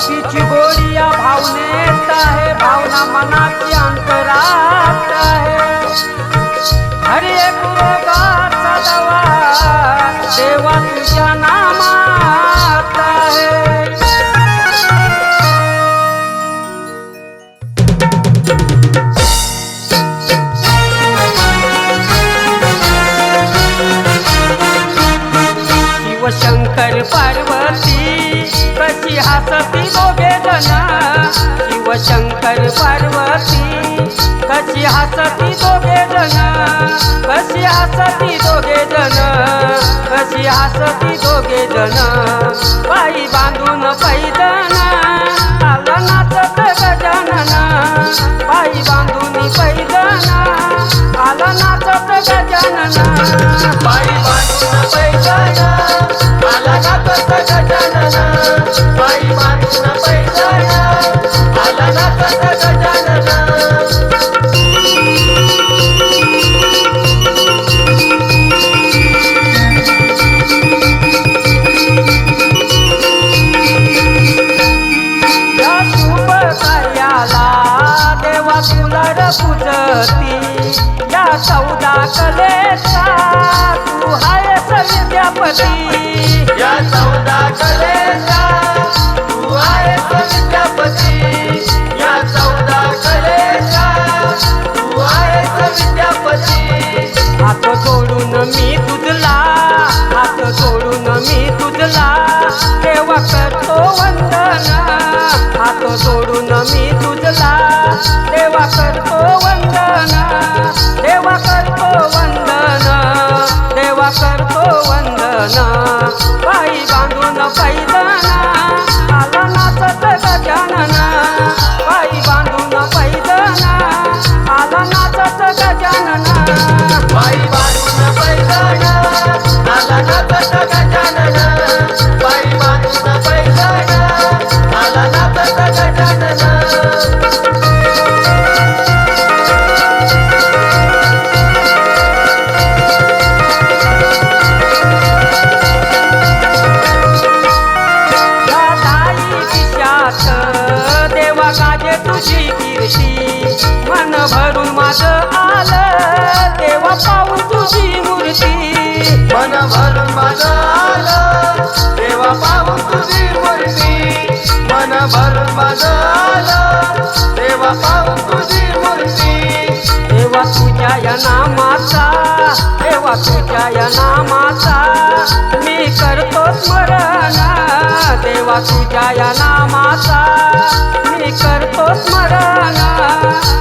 जोडिया भावनेत आहे. भावना मनाची अंतरात आहे. हरी एक रोगाचा दवा देवा तुझ्या नामात आहे. शिवशंकर पार्वती कशी हसती दोघे जण. शिवशंकर पार्वती कशी हसती दोघे जण? कशी हसती दोघे जण? कशी हसती दोघे जण? पायी बांधून पैदन आला नाचत गजानन पायी बांधून पैदन आला नाचत गजानन बाई बांधून पैदना चौदा कलेचा तू हायस विद्यापती या चौदा कलेचा तू आहेस विद्यापती या चौदा कलेचा तू विद्यापती हात जोडून मी तुझला हात जोडून मी तुझला. देवा करतो वंदन हात जोडून मी तुझला. देवा करतो मन देवा पाहून तुझी मूर्ती. देवा तुझ्या या नामाचा. देवा तुझ्या या नामाचा. मी करतो स्मरण. देवा तुझ्या या नामाचा. मी करतो स्मरण.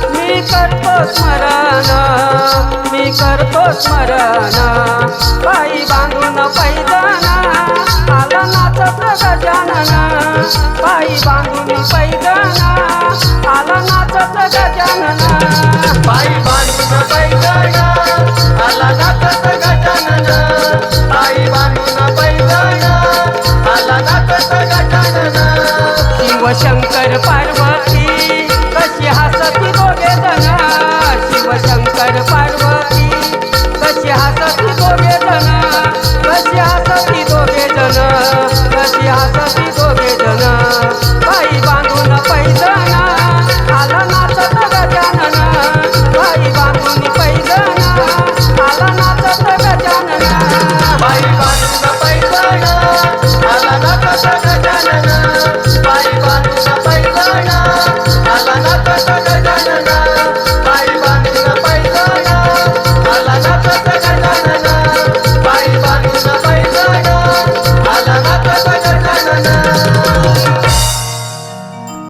मी करतो स्मरण. मी करतो स्मरण. पायी बांधून पैदाना. नाचत गजानन पायी बांधून पैदन आला नाचत गजानन बाई बांधून आला नाचत गजानन बाई बांधून आला नाचत गजानन शिवशंकर पार्वती कशी हसती दोघे जण शिवशंकर पार्वती